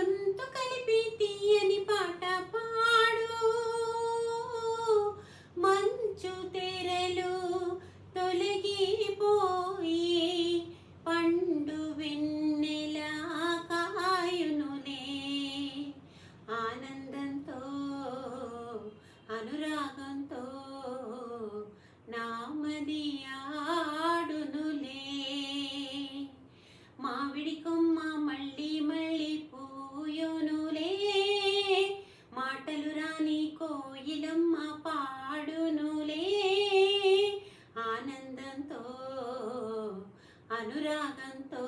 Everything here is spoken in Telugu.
గొంతు కలిపి తీయని పాట పాడు. మంచు తెరలు తొలగిపోయి పండు వెన్నెలా కాయునునే. ఆనందంతో అనురాగంతో నామది మాటలు కోయిలమ్మ పాడునులే. ఆనందంతో అనురాగంతో